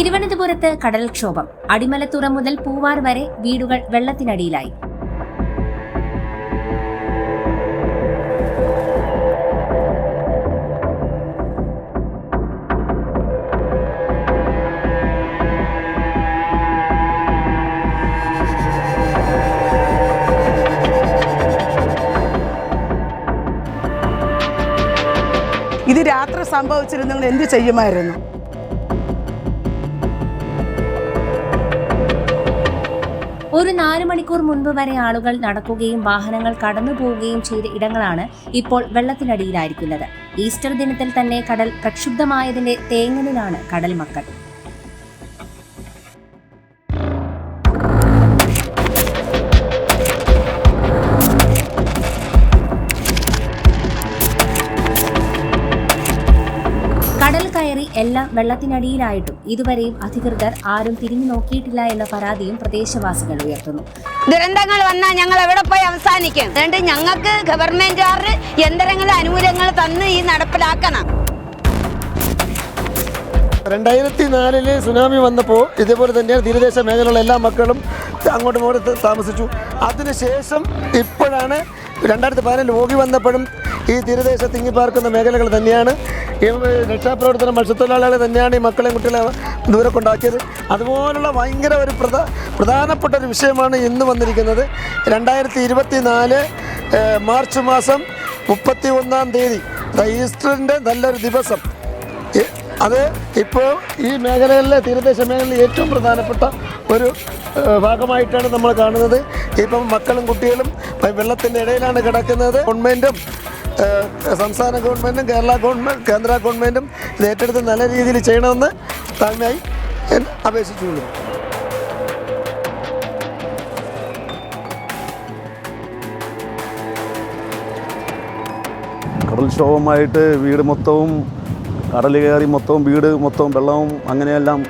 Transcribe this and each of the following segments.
തിരുവനന്തപുരത്ത് കടൽക്ഷോഭം. അടിമലത്തുറ മുതൽ പൂവാർ വരെ വീടുകൾ വെള്ളത്തിനടിയിലായി. ഇത് രാത്രി സംഭവിച്ചിരുന്നെങ്കിൽ എന്ത് ചെയ്യുമായിരുന്നു? ഒരു നാല് മണിക്കൂർ മുൻപ് വരെ ആളുകൾ നടക്കുകയും വാഹനങ്ങൾ കടന്നു പോവുകയും ചെയ്ത ഇടങ്ങളാണ് ഇപ്പോൾ വെള്ളത്തിനടിയിലായിരിക്കുന്നത്. ഈസ്റ്റർ ദിനത്തിൽ തന്നെ കടൽ പ്രക്ഷുബ്ധമായതിന്റെ തേങ്ങലിലാണ് കടൽ മക്കൾ. കടൽ എല്ലാം വെള്ളത്തിനടിയിലായിട്ടും ഇതുവരെയും അധികൃതർ ആരും തിരിഞ്ഞു നോക്കിയിട്ടില്ല എന്ന പരാതിയും പ്രദേശവാസികൾ ഉയർത്തുന്നു. ദുരന്തങ്ങൾ വന്നാൽ ഞങ്ങൾ എവിടെ പോയി അവസാനിക്കും? അതുകൊണ്ട് ഞങ്ങൾക്ക് ഗവൺമെന്റുകാർ യന്ത്രങ്ങൾ അനുകൂലങ്ങൾ തന്ന് ഈ നടപ്പിലാക്കണം. രണ്ടായിരത്തി നാലിൽ സുനാമി വന്നപ്പോൾ ഇതേപോലെ തന്നെ തീരദേശ മേഖലയിലുള്ള എല്ലാ മക്കളും അങ്ങോട്ടും ഇങ്ങോട്ട് താമസിച്ചു. അതിനുശേഷം ഇപ്പോഴാണ് രണ്ടായിരത്തി പതിനാലിൽ ഓഗി വന്നപ്പോഴും ഈ തീരദേശ തിങ്ങിപ്പാർക്കുന്ന മേഖലകൾ തന്നെയാണ്. ഈ രക്ഷാപ്രവർത്തനം മത്സ്യത്തൊഴിലാളികളെ തന്നെയാണ് ഈ മക്കളെയും കുട്ടികളെ ദൂരെ കൊണ്ടാക്കിയത് അതുപോലുള്ള ഭയങ്കര ഒരു പ്രധാ പ്രധാനപ്പെട്ട ഒരു വിഷയമാണ് ഇന്ന് വന്നിരിക്കുന്നത്. രണ്ടായിരത്തി ഇരുപത്തി നാല് മാർച്ച് മാസം മുപ്പത്തി ഒന്നാം തീയതി ഈസ്റ്ററിന്റെ നല്ലൊരു ദിവസം. അത് ഇപ്പോൾ ഈ മേഖലകളിലെ തീരദേശ മേഖലയിൽ ഏറ്റവും പ്രധാനപ്പെട്ട ഒരു ഭാഗമായിട്ടാണ് നമ്മൾ കാണുന്നത്. ഇപ്പം മക്കളും കുട്ടികളും വെള്ളത്തിന്റെ ഇടയിലാണ് കിടക്കുന്നത്. ഗവൺമെന്റും സംസ്ഥാന ഗവൺമെന്റും കേരള ഗവൺമെന്റ് കേന്ദ്ര ഗവൺമെന്റും ഇത് ഏറ്റെടുത്ത് നല്ല രീതിയിൽ ചെയ്യണമെന്ന് താഴ്മയായി അപേക്ഷിച്ചുള്ളൂ. കടൽക്ഷോഭമായിട്ട് വീട് മൊത്തവും കടൽ കയറി മൊത്തവും വീട് മൊത്തവും വെള്ളവും അങ്ങനെയെല്ലാം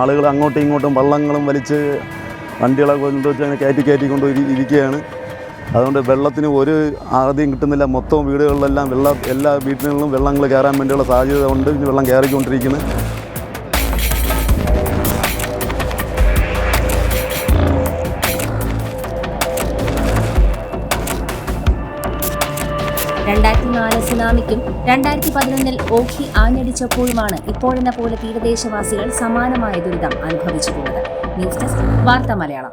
ആളുകൾ അങ്ങോട്ടും ഇങ്ങോട്ടും വള്ളങ്ങളും വലിച്ച് വണ്ടികളെ കൊണ്ടുവച്ച് അങ്ങനെ കയറ്റി കയറ്റി കൊണ്ട് ഇരിക്കുകയാണ്. അതുകൊണ്ട് വെള്ളത്തിന് ഒരു ആദ്യം കിട്ടുന്നില്ല. മൊത്തം വീടുകളിലെല്ലാം വെള്ളം എല്ലാ വീട്ടിലും വെള്ളങ്ങൾ കയറാൻ വേണ്ടിയുള്ള സാധ്യത ഉണ്ട്. വെള്ളം കയറിക്കൊണ്ടിരിക്കുന്നത് രണ്ടായിരത്തി നാല് സുനാമിക്കും രണ്ടായിരത്തി പതിനൊന്നിൽ ഓഖി ആഞ്ഞടിച്ചപ്പോഴുമാണ് ഇപ്പോഴെന്ന പോലെ തീരദേശവാസികൾ സമാനമായ ദുരിതം അനുഭവിച്ചിട്ടുള്ളത്. ന്യൂസ് ഡെസ്ക് വാർത്ത മലയാളം